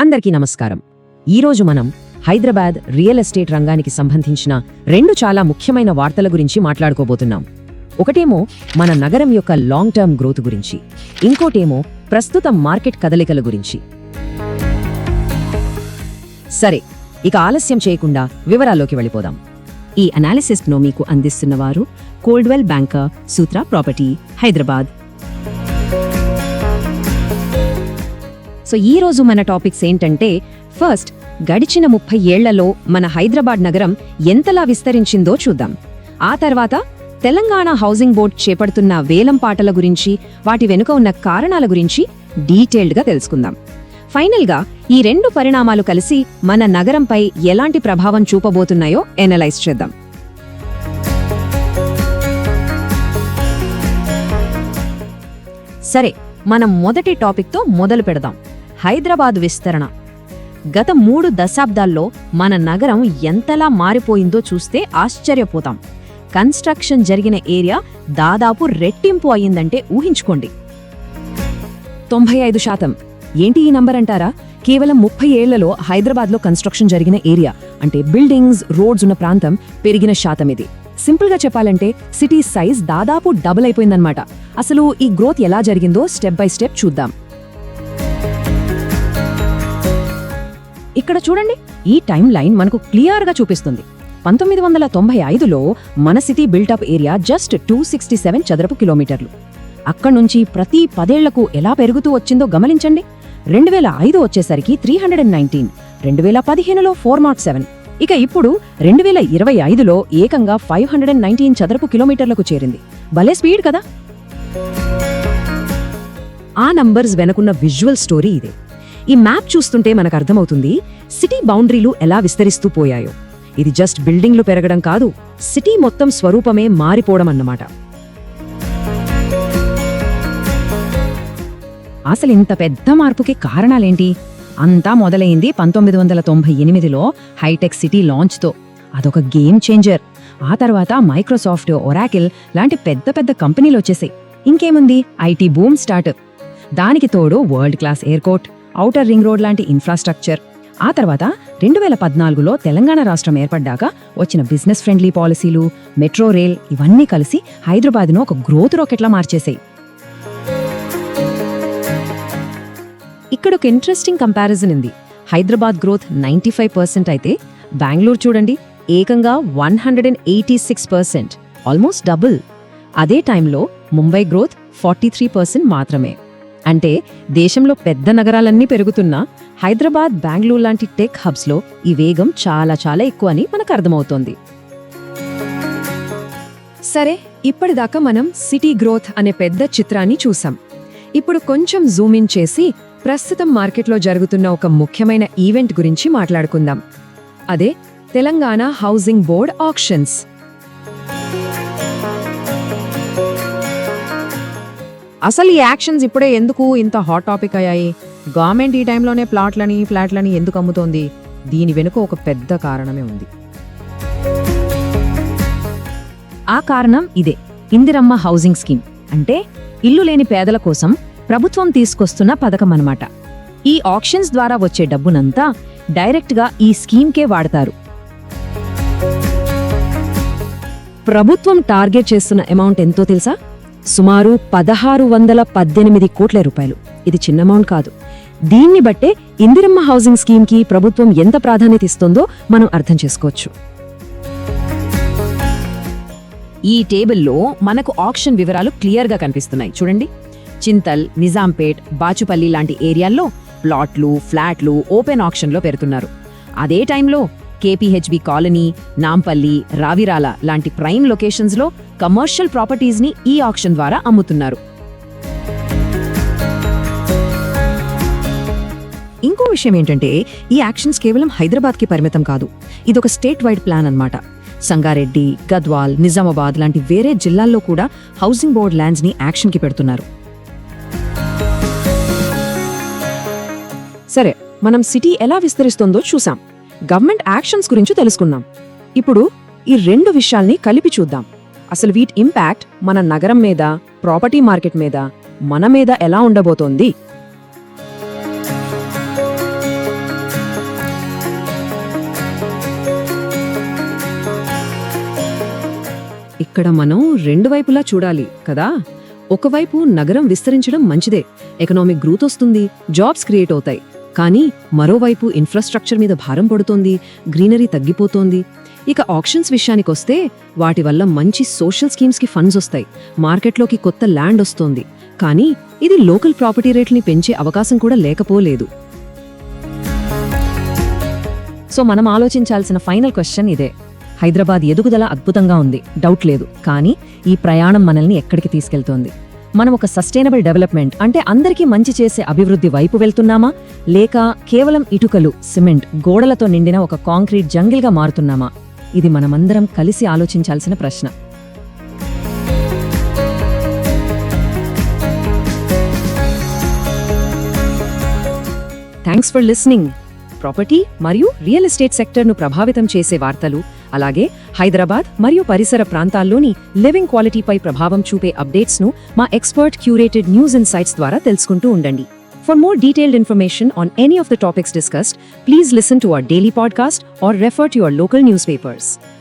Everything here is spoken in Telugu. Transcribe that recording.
అందరికీ నమస్కారం. ఈరోజు మనం హైదరాబాద్ రియల్ ఎస్టేట్ రంగానికి సంబంధించిన రెండు చాలా ముఖ్యమైన వార్తల గురించి మాట్లాడుకోబోతున్నాం. ఒకటేమో మన నగరం యొక్క లాంగ్ టర్మ్ గ్రోత్ గురించి. ఇంకోటేమో ప్రస్తుత మార్కెట్ కదలికల గురించి. సరే ఇక ఆలస్యం చేయకుండా వివరాల్లోకి వెళ్ళిపోదాం. ఈ అనాలిసిస్ను మీకు అందిస్తున్నవారు Coldwell Banker Sutra property Hyderabad. So ఈ రోజు మన టాపిక్స్ ఏంటంటే ఫస్ట్ గడిచిన ముప్పై ఏళ్ళలో మన హైదరాబాద్ నగరం ఎంతలా విస్తరించిందో చూద్దాం. ఆ తర్వాత తెలంగాణ హౌసింగ్ బోర్డ్ చేపడుతున్న వేలం పాటల గురించి వాటి వెనుక ఉన్న కారణాల గురించి డీటెయిల్డ్గా తెలుసుకుందాం. ఫైనల్గా ఈ రెండు పరిణామాలు కలిసి మన నగరంపై ఎలాంటి ప్రభావం చూపబోతున్నాయో ఎనలైజ్ చేద్దాం. సరే మనం మొదటి టాపిక్తో మొదలు పెడదాం. హైదరాబాద్ విస్తరణ. గత మూడు దశాబ్దాల్లో మన నగరం ఎంతలా మారిపోయిందో చూస్తే ఆశ్చర్యపోతాం. కన్స్ట్రక్షన్ జరిగిన ఏరియా దాదాపు రెట్టింపు అయ్యిందంటే ఊహించుకోండి. తొంభై ఐదు శాతం. ఏంటి ఈ నంబర్ అంటారా? కేవలం ముప్పై ఏళ్ళలో హైదరాబాద్లో కన్స్ట్రక్షన్ జరిగిన ఏరియా. అంటే బిల్డింగ్స్ రోడ్స్ ఉన్న ప్రాంతం పెరిగిన శాతం ఇది. సింపుల్గా చెప్పాలంటే సిటీ సైజ్ దాదాపు డబుల్ అయిపోయిందన్నమాట. అసలు ఈ గ్రోత్ ఎలా జరిగిందో స్టెప్ బై స్టెప్ చూద్దాం. ఇక్కడ చూడండి ఈ టైం లైన్ మనకు క్లియర్గా చూపిస్తుంది. పంతొమ్మిది వందల తొంభై ఐదులో మన city built up area just two sixty seven చదరపు కిలోమీటర్లు. అక్కడి నుంచి ప్రతి పదేళ్ళకు ఎలా పెరుగుతూ వచ్చిందో గమనించండి. రెండు వేల ఐదు వచ్చేసరికి త్రీ హండ్రెడ్ అండ్ నైన్టీన్ రెండు వేల పదిహేనులో ఫోర్ నాట్ సెవెన్. ఇక ఇప్పుడు రెండు వేల ఇరవై ఐదులో ఏకంగా ఫైవ్ హండ్రెడ్ అండ్ నైన్టీన్ చదరపు కిలోమీటర్లకు చేరింది. భలే స్పీడ్ కదా? ఆ నంబర్స్ వెనకున్న విజువల్ స్టోరీ ఇదే. ఈ మ్యాప్ చూస్తుంటే మనకు అర్థమవుతుంది సిటీ బౌండరీలు ఎలా విస్తరిస్తూ పోయాయో. ఇది జస్ట్ బిల్డింగ్లు పెరగడం కాదు సిటీ మొత్తం స్వరూపమే మారిపోవడం అన్నమాట. అసలు ఇంత పెద్ద మార్పుకి కారణాలేంటి? అంతా మొదలైంది పంతొమ్మిది వందల తొంభై ఎనిమిదిలో హైటెక్ సిటీ లాంచ్తో. అదొక గేమ్ చేంజర్. ఆ తర్వాత మైక్రోసాఫ్ట్ ఒరాకిల్ లాంటి పెద్ద పెద్ద కంపెనీలు వచ్చేసాయి. ఇంకేముంది? IT boom start. దానికి తోడు world class airport. Outer ring road లాంటి ఇన్ఫ్రాస్ట్రక్చర్. ఆ తర్వాత రెండు వేల పద్నాలుగులో తెలంగాణ రాష్ట్రం ఏర్పడ్డాక వచ్చిన బిజినెస్ ఫ్రెండ్లీ పాలసీలు మెట్రో రైల్ ఇవన్నీ కలిసి హైదరాబాద్ను ఒక గ్రోత్ రాకెట్లా మార్చేశాయి ఇక్కడ ఒక ఇంట్రెస్టింగ్ కంపారిజన్ ఉంది. Hyderabad growth ninety five percent అయితే బెంగళూరు చూడండి ఏకంగా one hundred and eighty six percent almost double. అదే టైంలో Mumbai growth forty three percent మాత్రమే. అంటే దేశంలో పెద్ద నగరాలన్నీ పెరుగుతున్నా హైదరాబాద్ బెంగళూరు లాంటి టెక్ హబ్స్లో ఈ వేగం చాలా చాలా ఎక్కువ అని మనకు అర్థమవుతోంది. సరే ఇప్పటిదాకా మనం సిటీ గ్రోత్ అనే పెద్ద చిత్రాన్ని చూసాం. ఇప్పుడు కొంచెం జూమ్ ఇన్ చేసి ప్రస్తుతం మార్కెట్లో జరుగుతున్న ఒక ముఖ్యమైన ఈవెంట్ గురించి మాట్లాడుకుందాం. అదే తెలంగాణ హౌసింగ్ బోర్డ్ ఆక్షన్స్. అసలు ఈ యాక్షన్స్ ఇప్పుడే ఎందుకు ఇంత హాట్ టాపిక్ అయ్యాయి? గవర్నమెంట్ ఈ టైంలోనే ప్లాట్లని ఫ్లాట్లని ఎందుకు అమ్ముతోంది? దీని వెనుక ఒక పెద్ద కారణమే ఉంది. ఆ కారణం ఇదే. ఇందిరమ్మ హౌసింగ్ స్కీమ్ అంటే ఇల్లు లేని పేదల కోసం ప్రభుత్వం తీసుకొస్తున్న పథకం అన్నమాట. ఈ ఆక్షన్స్ ద్వారా వచ్చే డబ్బునంతా డైరెక్ట్గా ఈ స్కీమ్కే వాడతారు. ప్రభుత్వం టార్గెట్ చేస్తున్న అమౌంట్ ఎంతో తెలుసా? సుమారు పదహారు వందల పద్దెనిమిది కోట్ల రూపాయలు. ఇది చిన్న అమౌంట్ కాదు. దీన్ని బట్టే ఇందిరమ్మ హౌసింగ్ స్కీమ్కి ప్రభుత్వం ఎంత ప్రాధాన్యత ఇస్తుందో మనం అర్థం చేసుకోవచ్చు. ఈ టేబుల్లో మనకు ఆక్షన్ వివరాలు క్లియర్గా కనిపిస్తున్నాయి. చూడండి. చింతల్ నిజాంపేట్ బాచుపల్లి లాంటి ఏరియాల్లో ప్లాట్లు ఫ్లాట్లు ఓపెన్ ఆక్షన్లో పెడుతున్నారు. అదే టైంలో కేపీహెచ్బి కాలనీ నాంపల్లి రావిరాల లాంటి ప్రైమ్ లొకేషన్స్లో కమర్షియల్ ప్రాపర్టీస్ని ఈ ఆక్షన్ ద్వారా అమ్ముతున్నారు. ఇంకో విషయం ఏంటంటే ఈ యాక్షన్స్ కేవలం హైదరాబాద్కి పరిమితం కాదు. ఇదొక స్టేట్ వైడ్ ప్లాన్ అనమాట సంగారెడ్డి గద్వాల్ నిజామాబాద్ లాంటి వేరే జిల్లాల్లో కూడా హౌసింగ్ బోర్డ్ ల్యాండ్స్ని యాక్షన్కి పెడుతున్నారు. సరే మనం సిటీ ఎలా విస్తరిస్తోందో చూసాం. గవర్నమెంట్ యాక్షన్స్ గురించి తెలుసుకున్నాం ఇప్పుడు ఈ రెండు విషయాల్ని కలిపి చూద్దాం. అసలు వీటి ఇంపాక్ట్ మన నగరం మీద ప్రాపర్టీ మార్కెట్ మీద మన మీద ఎలా ఉండబోతోంది? ఇక్కడ మనం రెండు వైపులా చూడాలి కదా? ఒకవైపు నగరం విస్తరించడం మంచిదే. ఎకనామిక్ గ్రోత్ వస్తుంది జాబ్స్ క్రియేట్ అవుతాయి. కానీ మరోవైపు ఇన్ఫ్రాస్ట్రక్చర్ మీద భారం పడుతోంది గ్రీనరీ తగ్గిపోతోంది. ఇక ఆప్షన్స్ విషయానికొస్తే వాటి వల్ల మంచి సోషల్ స్కీమ్స్కి ఫండ్స్ వస్తాయి. మార్కెట్లోకి కొత్త ల్యాండ్ వస్తోంది. కానీ ఇది లోకల్ ప్రాపర్టీ రేట్ని పెంచే అవకాశం కూడా లేకపోలేదు. సో మనం ఆలోచించాల్సిన ఫైనల్ క్వశ్చన్ ఇదే. హైదరాబాద్ ఎదుగుదల అద్భుతంగా ఉంది. డౌట్ లేదు. కానీ ఈ ప్రయాణం మనల్ని ఎక్కడికి తీసుకెళ్తోంది? మనం ఒక సస్టైనబుల్ డెవలప్మెంట్ అంటే అందరికీ మంచి చేసే అభివృద్ధి వైపు వెళ్తున్నామా? లేక కేవలం ఇటుకలు సిమెంట్ గోడలతో నిండిన ఒక కాంక్రీట్ జంగిల్గా మారుతున్నామా? ఇది మనమందరం కలిసి ఆలోచించాల్సిన ప్రశ్న. థ్యాంక్స్ ఫర్ లిస్నింగ్ ప్రాపర్టీ మరియు రియల్ ఎస్టేట్ సెక్టర్ను ప్రభావితం చేసే వార్తలు అలాగే హైదరాబాద్ మరియు పరిసర ప్రాంతాల్లోని లివింగ్ క్వాలిటీపై ప్రభావం చూపే అప్డేట్స్ను మా ఎక్స్పర్ట్ క్యూరేటెడ్ న్యూస్ ఇన్సైట్స్ ద్వారా తెలుసుకుంటూ ఉండండి. For more detailed information on any of the topics discussed please listen to our daily podcast or refer to your local newspapers